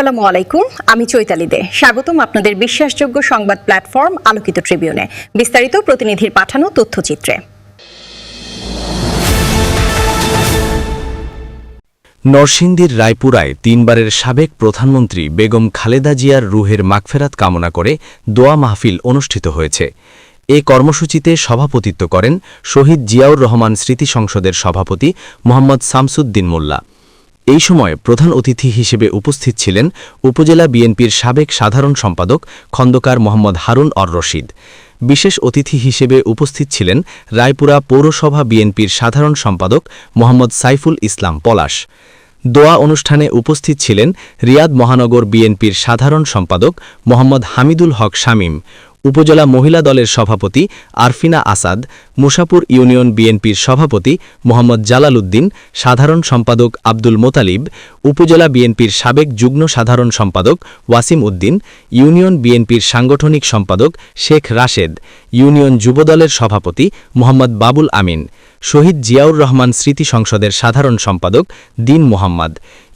আসসালামু আলাইকুম, আমি চৈতালি দে। স্বাগতম আপনাদের বিশ্বাসযোগ্য সংবাদ প্ল্যাটফর্ম আলোকিত ট্রিবিউনে। বিস্তারিত প্রতিনিধির পাঠানো তথ্যচিত্রে। নরসিংদীর রায়পুরায় তিনবারের সাবেক প্রধানমন্ত্রী বেগম খালেদা জিয়ার রুহের মাগফেরাত কামনা করে দোয়া মাহফিল অনুষ্ঠিত হয়েছে। এ কর্মসূচিতে সভাপতিত্ব করেন শহীদ জিয়াউর রহমান স্মৃতি সংসদের সভাপতি মোহাম্মদ শামসুদ্দিন মোল্লা। এই সময় প্রধান অতিথি হিসেবে উপস্থিত ছিলেন উপজেলা বিএনপির সাবেক সাধারণ সম্পাদক খন্দকার মোহাম্মদ হারুন অর রশিদ। বিশেষ অতিথি হিসেবে উপস্থিত ছিলেন রায়পুরা পৌরসভা বিএনপির সাধারণ সম্পাদক মোহাম্মদ সাইফুল ইসলাম পলাশ। দোয়া অনুষ্ঠানে উপস্থিত ছিলেন রিয়াদ মহানগর বিএনপির সাধারণ সম্পাদক মোহাম্মদ হামিদুল হক শামীম, উপজেলা মহিলা দলের সভাপতি আরফিনা আসাদ মুসাপুর ইউনিয়ন বিএনপির সভাপতি মোহাম্মদ জালাল উদ্দিন, সাধারণ সম্পাদক আব্দুল মোতালিব, উপজেলা বিএনপির সাবেক যুগ্ম সাধারণ সম্পাদক ওয়াসিম উদ্দিন, ইউনিয়ন বিএনপির সাংগঠনিক সম্পাদক শেখ রাশেদ, ইউনিয়ন যুবদলের সভাপতি মোহাম্মদ বাবুল আমিন, শহীদ জিয়াউর রহমান স্মৃতি সংসদের সাধারণ সম্পাদক দিন মোহাম্মদ,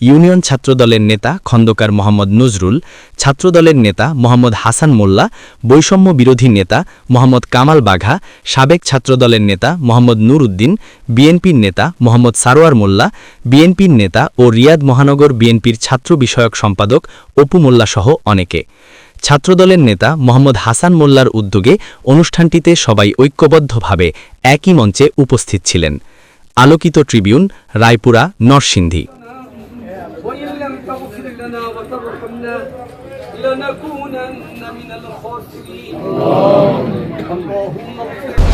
ইউনিয়ন ছাত্রদলের নেতা খন্দকার মোহাম্মদ নজরুল, ছাত্রদলের নেতা মোহাম্মদ হাসান মোল্লা, বৈষম্য বিরোধী নেতা মোহাম্মদ কামাল বাঘা, সাবেক ছাত্রদলের নেতা মোহাম্মদ নুর উদ্দিন বিএনপির নেতা মোহাম্মদ সারোয়ার মোল্লা বিএনপির নেতা ও রিয়াদ মহানগর বিএনপির ছাত্র বিষয়ক সম্পাদক অপু মোল্লা সহ অনেকে ছাত্রদলের নেতা মোহাম্মদ হাসান মোল্লার উদ্যোগে অনুষ্ঠানটিতে সবাই ঐক্যবদ্ধভাবে একই মঞ্চে উপস্থিত ছিলেন আলোকিত ট্রিবিউন রায়পুরা নরসিংদী وإن لم تغفر لنا وترحمنا لنكونن من الخاسرين اللهم اغفر